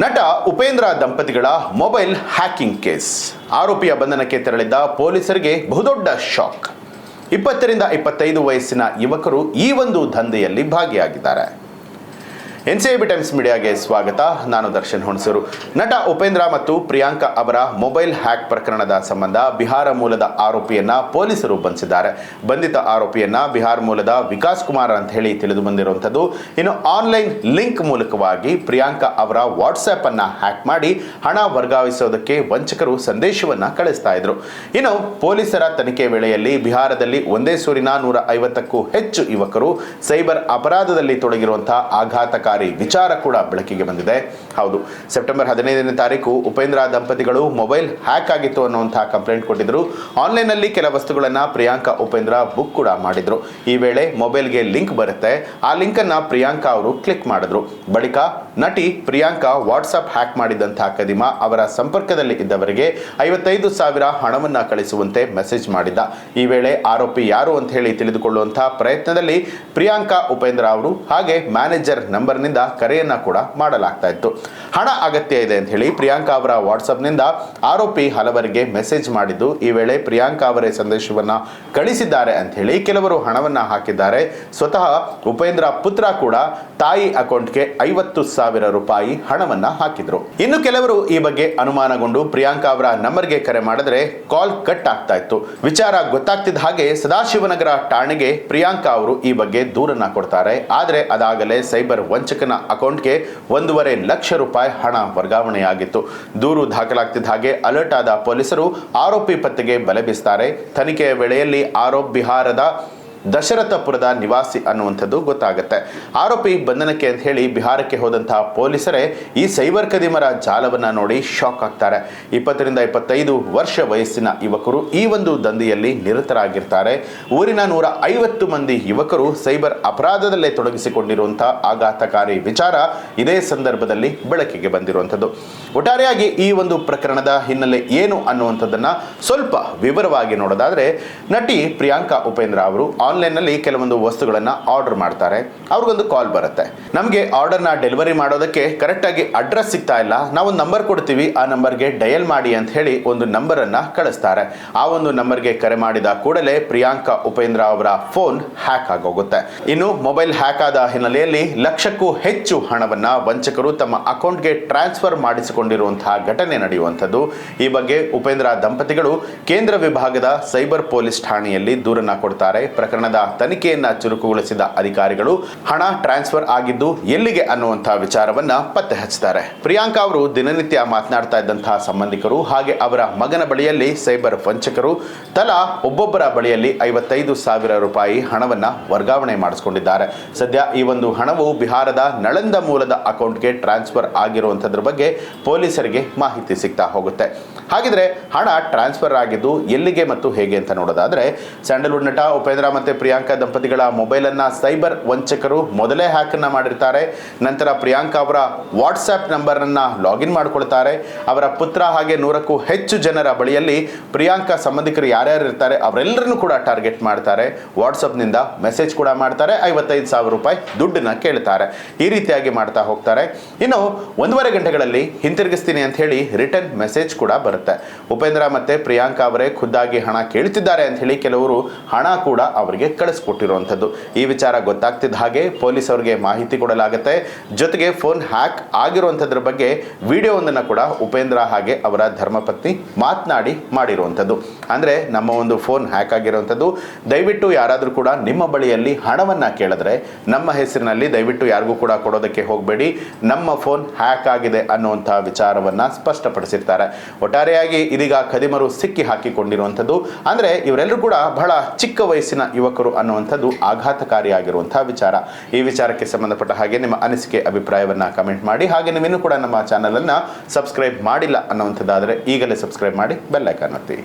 ನಟ ಉಪೇಂದ್ರ ದಂಪತಿಗಳ mobile hacking case. ಆರೋಪಿಯ ಬಂಧನಕ್ಕೆ ತೆರಳಿದ್ದ ಪೊಲೀಸರಿಗೆ ಬಹುದೊಡ್ಡ ಶಾಕ್. ಇಪ್ಪತ್ತರಿಂದ ಇಪ್ಪತ್ತೈದು ವಯಸ್ಸಿನ ಯುವಕರು ಈ ಒಂದು ದಂಧೆಯಲ್ಲಿ ಭಾಗಿಯಾಗಿದ್ದಾರೆ. ಎನ್ಸಿಐಬಿ ಟೈಮ್ಸ್ ಮೀಡಿಯಾಗೆ ಸ್ವಾಗತ. ನಾನು ದರ್ಶನ್ ಹುಣಸೂರು. ನಟ ಉಪೇಂದ್ರ ಮತ್ತು ಪ್ರಿಯಾಂಕಾ ಅವರ ಮೊಬೈಲ್ ಹ್ಯಾಕ್ ಪ್ರಕರಣದ ಸಂಬಂಧ ಬಿಹಾರ ಮೂಲದ ಆರೋಪಿಯನ್ನ ಪೊಲೀಸರು ಬಂಧಿಸಿದ್ದಾರೆ. ಬಂಧಿತ ಆರೋಪಿಯನ್ನ ಬಿಹಾರ ಮೂಲದ ವಿಕಾಸ್ ಕುಮಾರ್ ಅಂತ ಹೇಳಿ ತಿಳಿದು ಬಂದಿರುವಂಥದ್ದು. ಇನ್ನು ಆನ್ಲೈನ್ ಲಿಂಕ್ ಮೂಲಕವಾಗಿ ಪ್ರಿಯಾಂಕಾ ಅವರ ವಾಟ್ಸ್ಆ್ಯಪ್ ಅನ್ನ ಹ್ಯಾಕ್ ಮಾಡಿ ಹಣ ವರ್ಗಾಯಿಸೋದಕ್ಕೆ ವಂಚಕರು ಸಂದೇಶವನ್ನ ಕಳಿಸ್ತಾ ಇದ್ರು. ಇನ್ನು ಪೊಲೀಸರ ತನಿಖೆ ವೇಳೆಯಲ್ಲಿ ಬಿಹಾರದಲ್ಲಿ ಒಂದೇ ಸೂರಿನ ನೂರ ಐವತ್ತಕ್ಕೂ ಹೆಚ್ಚು ಯುವಕರು ಸೈಬರ್ ಅಪರಾಧದಲ್ಲಿ ತೊಡಗಿರುವಂತಹ ಆಘಾತಕಾರಿ ವಿಚಾರ ಕೂಡ ಬೆಳಕಿಗೆ ಬಂದಿದೆ. ಹೌದು, ಸೆಪ್ಟೆಂಬರ್ ಹದಿನೈದನೇ ತಾರೀಕು ಉಪೇಂದ್ರ ದಂಪತಿಗಳು ಮೊಬೈಲ್ ಹ್ಯಾಕ್ ಆಗಿತ್ತು ಅನ್ನುವಂತಹ ಕಂಪ್ಲೇಂಟ್ ಕೊಟ್ಟಿದ್ರು. ಆನ್ಲೈನ್ನಲ್ಲಿ ಕೆಲ ವಸ್ತುಗಳನ್ನ ಪ್ರಿಯಾಂಕಾ, ಉಪೇಂದ್ರ ಬುಕ್ ಕೂಡ ಮಾಡಿದ್ರು. ಈ ವೇಳೆ ಮೊಬೈಲ್ಗೆ ಲಿಂಕ್ ಬರುತ್ತೆ. ಆ ಲಿಂಕ್ ಅನ್ನ ಪ್ರಿಯಾಂಕಾ ಅವರು ಕ್ಲಿಕ್ ಮಾಡಿದ್ರು. ಬಳಿಕ ನಟಿ ಪ್ರಿಯಾಂಕಾ ವಾಟ್ಸಪ್ ಹ್ಯಾಕ್ ಮಾಡಿದಂತಹ ಕದಿಮ ಅವರ ಸಂಪರ್ಕದಲ್ಲಿ ಇದ್ದವರಿಗೆ ಐವತ್ತೈದು ಸಾವಿರ ಹಣವನ್ನ ಕಳಿಸುವಂತೆ ಮೆಸೇಜ್ ಮಾಡಿದ್ದ. ಈ ವೇಳೆ ಆರೋಪಿ ಯಾರು ಅಂತ ಹೇಳಿ ತಿಳಿದುಕೊಳ್ಳುವಂತಹ ಪ್ರಯತ್ನದಲ್ಲಿ ಪ್ರಿಯಾಂಕಾ, ಉಪೇಂದ್ರ ಅವರು ಹಾಗೆ ಮ್ಯಾನೇಜರ್ ನಂಬರ್ನಿಂದ ಕರೆಯನ್ನ ಕೂಡ ಮಾಡಲಾಗ್ತಾ ಇತ್ತು. ಹಣ ಅಗತ್ಯ ಇದೆ ಅಂತ ಹೇಳಿ ಪ್ರಿಯಾಂಕಾ ಅವರ ವಾಟ್ಸಪ್ನಿಂದ ಆರೋಪಿ ಹಲವರಿಗೆ ಮೆಸೇಜ್ ಮಾಡಿದ್ದು, ಈ ವೇಳೆ ಪ್ರಿಯಾಂಕಾ ಅವರೇ ಸಂದೇಶವನ್ನ ಕಳಿಸಿದ್ದಾರೆ ಅಂತ ಹೇಳಿ ಕೆಲವರು ಹಣವನ್ನ ಹಾಕಿದ್ದಾರೆ. ಸ್ವತಃ ಉಪೇಂದ್ರ ಪುತ್ರ ಕೂಡ ತಾಯಿ ಅಕೌಂಟ್ಗೆ ಐವತ್ತು ಸಾವಿರ ರೂಪಾಯಿ ಹಣವನ್ನ ಹಾಕಿದ್ರು. ಇನ್ನು ಕೆಲವರು ಈ ಬಗ್ಗೆ ಅನುಮಾನಗೊಂಡು ಪ್ರಿಯಾಂಕಾ ಅವರ ನಂಬರ್ಗೆ ಕರೆ ಮಾಡಿದ್ರೆ ಕಾಲ್ ಕಟ್ ಆಗ್ತಾ ಇತ್ತು. ವಿಚಾರ ಗೊತ್ತಾಗ್ತಿದ್ದ ಹಾಗೆ ಸದಾಶಿವನಗರ ಠಾಣೆಗೆ ಪ್ರಿಯಾಂಕಾ ಅವರು ಈ ಬಗ್ಗೆ ದೂರನ್ನ ಕೊಡ್ತಾರೆ. ಆದರೆ ಅದಾಗಲೇ ಸೈಬರ್ ವಂಚಕನ ಅಕೌಂಟ್ಗೆ ಒಂದೂವರೆ ಲಕ್ಷ ರೂಪಾಯಿ ಹಣ ವರ್ಗಾವಣೆಯಾಗಿತ್ತು. ದೂರು ದಾಖಲಾಗ್ತಿದ್ದ ಹಾಗೆ ಅಲರ್ಟ್ ಆದ ಪೊಲೀಸರು ಆರೋಪಿ ಪತ್ತೆಗೆ ಬಲೆ ಬೀಸ್ತಾರೆ. ತನಿಖೆಯ ವೇಳೆಯಲ್ಲಿ ಆರೋಪ್ ಬಿಹಾರದ ದಶರಥಪುರದ ನಿವಾಸಿ ಅನ್ನುವಂಥದ್ದು ಗೊತ್ತಾಗುತ್ತೆ. ಆರೋಪಿ ಬಂಧನಕ್ಕೆ ಅಂತ ಹೇಳಿ ಬಿಹಾರಕ್ಕೆ ಹೋದಂತಹ ಪೊಲೀಸರೇ ಈ ಸೈಬರ್ ಕದಿಮರ ಜಾಲವನ್ನ ನೋಡಿ ಶಾಕ್ ಆಗ್ತಾರೆ. ಇಪ್ಪತ್ತರಿಂದ ಇಪ್ಪತ್ತೈದು ವರ್ಷ ವಯಸ್ಸಿನ ಯುವಕರು ಈ ಒಂದು ದಂಧೆಯಲ್ಲಿ ನಿರತರಾಗಿರ್ತಾರೆ. ಊರಿನ ನೂರ ಐವತ್ತು ಮಂದಿ ಯುವಕರು ಸೈಬರ್ ಅಪರಾಧದಲ್ಲೇ ತೊಡಗಿಸಿಕೊಂಡಿರುವಂತಹ ಆಘಾತಕಾರಿ ವಿಚಾರ ಇದೇ ಸಂದರ್ಭದಲ್ಲಿ ಬೆಳಕಿಗೆ ಬಂದಿರುವಂಥದ್ದು. ಒಟ್ಟಾರೆಯಾಗಿ ಈ ಒಂದು ಪ್ರಕರಣದ ಹಿನ್ನೆಲೆ ಏನು ಅನ್ನುವಂಥದ್ದನ್ನ ಸ್ವಲ್ಪ ವಿವರವಾಗಿ ನೋಡೋದಾದ್ರೆ ನಟಿ ಪ್ರಿಯಾಂಕಾ ಉಪೇಂದ್ರ ಅವರು ಆನ್ಲೈನ್ನಲ್ಲಿ ಕೆಲವೊಂದು ವಸ್ತುಗಳನ್ನು ಆರ್ಡರ್ ಮಾಡ್ತಾರೆ. ಅವ್ರಿಗೊಂದು ಕಾಲ್ ಬರುತ್ತೆ. ನಮಗೆ ಆರ್ಡರ್ನ ಡೆಲಿವರಿ ಮಾಡೋದಕ್ಕೆ ಕರೆಕ್ಟಾಗಿ ಅಡ್ರೆಸ್ ಸಿಗ್ತಾ ಇಲ್ಲ. ನಾವೊಂದು ನಂಬರ್ ಕೊಡ್ತೀವಿ, ಆ ನಂಬರ್ಗೆ ಡಯಲ್ ಮಾಡಿ ಅಂತ ಹೇಳಿ ಒಂದು ನಂಬರನ್ನು ಕಳಿಸ್ತಾರೆ. ಆ ಒಂದು ನಂಬರ್ಗೆ ಕರೆ ಮಾಡಿದ ಕೂಡಲೇ ಪ್ರಿಯಾಂಕಾ ಉಪೇಂದ್ರ ಅವರ ಫೋನ್ ಹ್ಯಾಕ್ ಆಗೋಗುತ್ತೆ. ಇನ್ನು ಮೊಬೈಲ್ ಹ್ಯಾಕ್ ಆದ ಹಿನ್ನೆಲೆಯಲ್ಲಿ ಲಕ್ಷಕ್ಕೂ ಹೆಚ್ಚು ಹಣವನ್ನ ವಂಚಕರು ತಮ್ಮ ಅಕೌಂಟ್ಗೆ ಟ್ರಾನ್ಸ್ಫರ್ ಮಾಡಿಸಿಕೊಂಡಿರುವಂತಹ ಘಟನೆ ನಡೆಯುವಂಥದ್ದು. ಈ ಬಗ್ಗೆ ಉಪೇಂದ್ರ ದಂಪತಿಗಳು ಕೇಂದ್ರ ವಿಭಾಗದ ಸೈಬರ್ ಪೊಲೀಸ್ ಠಾಣೆಯಲ್ಲಿ ದೂರನ್ನ ಕೊಡ್ತಾರೆ. ಪ್ರಕರಣದ ತನಿಖೆಯನ್ನ ಚುರುಕುಗೊಳಿಸಿದ ಅಧಿಕಾರಿಗಳು ಹಣ ಟ್ರಾನ್ಸ್ಫರ್ ಆಗಿದ್ದು ಎಲ್ಲಿಗೆ ಅನ್ನುವಂತಹ ವಿಚಾರವನ್ನ ಪತ್ತೆ ಹಚ್ಚಿದ್ದಾರೆ. ಪ್ರಿಯಾಂಕಾ ಅವರು ದಿನನಿತ್ಯ ಮಾತನಾಡ್ತಾ ಇದ್ದಂತಹ ಸಂಬಂಧಿಕರು ಹಾಗೆ ಅವರ ಮಗನ ಬಳಿಯಲ್ಲಿ ಸೈಬರ್ ವಂಚಕರು ತಲಾ ಒಬ್ಬೊಬ್ಬರ ಬಳಿಯಲ್ಲಿ ಐವತ್ತೈದು ಸಾವಿರ ರೂಪಾಯಿ ಹಣವನ್ನ ವರ್ಗಾವಣೆ ಮಾಡಿಸಿಕೊಂಡಿದ್ದಾರೆ. ಸದ್ಯ ಈ ಒಂದು ಹಣವು ಬಿಹಾರದ ನಳಂದ ಮೂಲದ ಅಕೌಂಟ್ಗೆ ಟ್ರಾನ್ಸ್ಫರ್ ಆಗಿರುವಂಥದ್ರ ಬಗ್ಗೆ ಪೊಲೀಸರಿಗೆ ಮಾಹಿತಿ ಸಿಗ್ತಾ ಹೋಗುತ್ತೆ. ಹಾಗಿದ್ರೆ ಹಣ ಟ್ರಾನ್ಸ್ಫರ್ ಆಗಿದ್ದು ಎಲ್ಲಿಗೆ ಮತ್ತು ಹೇಗೆ ಅಂತ ನೋಡೋದಾದ್ರೆ, ಸ್ಯಾಂಡಲ್ವುಡ್ ನಟ ಉಪೇಂದ್ರ ಮತ್ತೆ ಪ್ರಿಯಾಂಕಾ ದಂಪತಿಗಳ ಮೊಬೈಲ್ ಅನ್ನ ಸೈಬರ್ ವಂಚಕರು ಮೊದಲೇ ಹ್ಯಾಕ್ ಅನ್ನ ಮಾಡಿರ್ತಾರೆ. ನಂತರ ಪ್ರಿಯಾಂಕಾ ಅವರ ವಾಟ್ಸ್ಆ್ಯಪ್ ನಂಬರ್ ಅನ್ನ ಲಾಗಿನ್ ಮಾಡ್ಕೊಳ್ತಾರೆ. ಅವರ ಪುತ್ರ ಹಾಗೆ ನೂರಕ್ಕೂ ಹೆಚ್ಚು ಜನರ ಬಳಿಯಲ್ಲಿ ಪ್ರಿಯಾಂಕಾ ಸಂಬಂಧಿಕರು ಯಾರ್ಯಾರು ಇರ್ತಾರೆ ಅವರೆಲ್ಲರನ್ನು ಕೂಡ ಟಾರ್ಗೆಟ್ ಮಾಡ್ತಾರೆ. ವಾಟ್ಸಪ್ನಿಂದ ಮೆಸೇಜ್ ಕೂಡ ಮಾಡ್ತಾರೆ. ಐವತ್ತೈದು ಸಾವಿರ ರೂಪಾಯಿ ದುಡ್ಡನ್ನ ಕೇಳ್ತಾರೆ. ಈ ರೀತಿಯಾಗಿ ಮಾಡ್ತಾ ಹೋಗ್ತಾರೆ. ಇನ್ನು ಒಂದೂವರೆ ಗಂಟೆಗಳಲ್ಲಿ ಹಿಂತಿರುಗಿಸ್ತೀನಿ ಅಂತ ಹೇಳಿ ರಿಟರ್ನ್ ಮೆಸೇಜ್ ಕೂಡ ಬರುತ್ತೆ. ಉಪೇಂದ್ರ ಮತ್ತೆ ಪ್ರಿಯಾಂಕಾ ಅವರೇ ಖುದ್ದಾಗಿ ಹಣ ಕೇಳ್ತಿದ್ದಾರೆ ಅಂತ ಹೇಳಿ ಕೆಲವರು ಹಣ ಕೂಡ ಅವರಿಗೆ ಕಳಿಸ್ಕೊಟ್ಟಿರುವಂಥದ್ದು. ಈ ವಿಚಾರ ಗೊತ್ತಾಗ್ತಿದ್ದ ಹಾಗೆ ಪೊಲೀಸ್ ಅವರಿಗೆ ಮಾಹಿತಿ ಕೊಡಲಾಗುತ್ತೆ. ಜೊತೆಗೆ ಫೋನ್ ಹ್ಯಾಕ್ ಆಗಿರುವಂಥದ್ರ ಬಗ್ಗೆ ವಿಡಿಯೋವೊಂದನ್ನು ಕೂಡ ಉಪೇಂದ್ರ ಹಾಗೆ ಅವರ ಧರ್ಮಪತ್ನಿ ಮಾತನಾಡಿ ಮಾಡಿರುವಂಥದ್ದು. ಅಂದರೆ ನಮ್ಮ ಒಂದು ಫೋನ್ ಹ್ಯಾಕ್ ಆಗಿರುವಂಥದ್ದು. ದಯವಿಟ್ಟು ಯಾರಾದರೂ ಕೂಡ ನಿಮ್ಮ ಬಳಿಯಲ್ಲಿ ಹಣವನ್ನು ಕೇಳಿದ್ರೆ ನಮ್ಮ ಹೆಸರಿನಲ್ಲಿ ದಯವಿಟ್ಟು ಯಾರಿಗೂ ಕೂಡ ಕೊಡೋದಕ್ಕೆ ಹೋಗಬೇಡಿ. ನಮ್ಮ ಫೋನ್ ಹ್ಯಾಕ್ ಆಗಿದೆ ಅನ್ನುವಂಥ ವಿಚಾರವನ್ನು ಸ್ಪಷ್ಟಪಡಿಸಿರ್ತಾರೆ. ಒಟ್ಟಾರೆಯಾಗಿ ಇದೀಗ ಕದಿಮರು ಸಿಕ್ಕಿ ಹಾಕಿಕೊಂಡಿರುವಂಥದ್ದು. ಅಂದರೆ ಇವರೆಲ್ಲರೂ ಕೂಡ ಬಹಳ ಚಿಕ್ಕ ವಯಸ್ಸಿನ ಯುವಕರು ಅನ್ನುವಂಥದ್ದು ಆಘಾತಕಾರಿಯಾಗಿರುವಂತಹ ವಿಚಾರ. ಈ ವಿಚಾರಕ್ಕೆ ಸಂಬಂಧಪಟ್ಟ ಹಾಗೆ ನಿಮ್ಮ ಅನಿಸಿಕೆ, ಅಭಿಪ್ರಾಯವನ್ನ ಕಮೆಂಟ್ ಮಾಡಿ. ಹಾಗೆ ನೀವಿನ್ನೂ ಕೂಡ ನಮ್ಮ ಚಾನಲನ್ನು ಸಬ್ಸ್ಕ್ರೈಬ್ ಮಾಡಿಲ್ಲ ಅನ್ನುವಂಥದ್ದಾದರೆ ಈಗಲೇ ಸಬ್ಸ್ಕ್ರೈಬ್ ಮಾಡಿ ಬೆಲ್ಲೈಕನ್ ಒತ್ತಿ.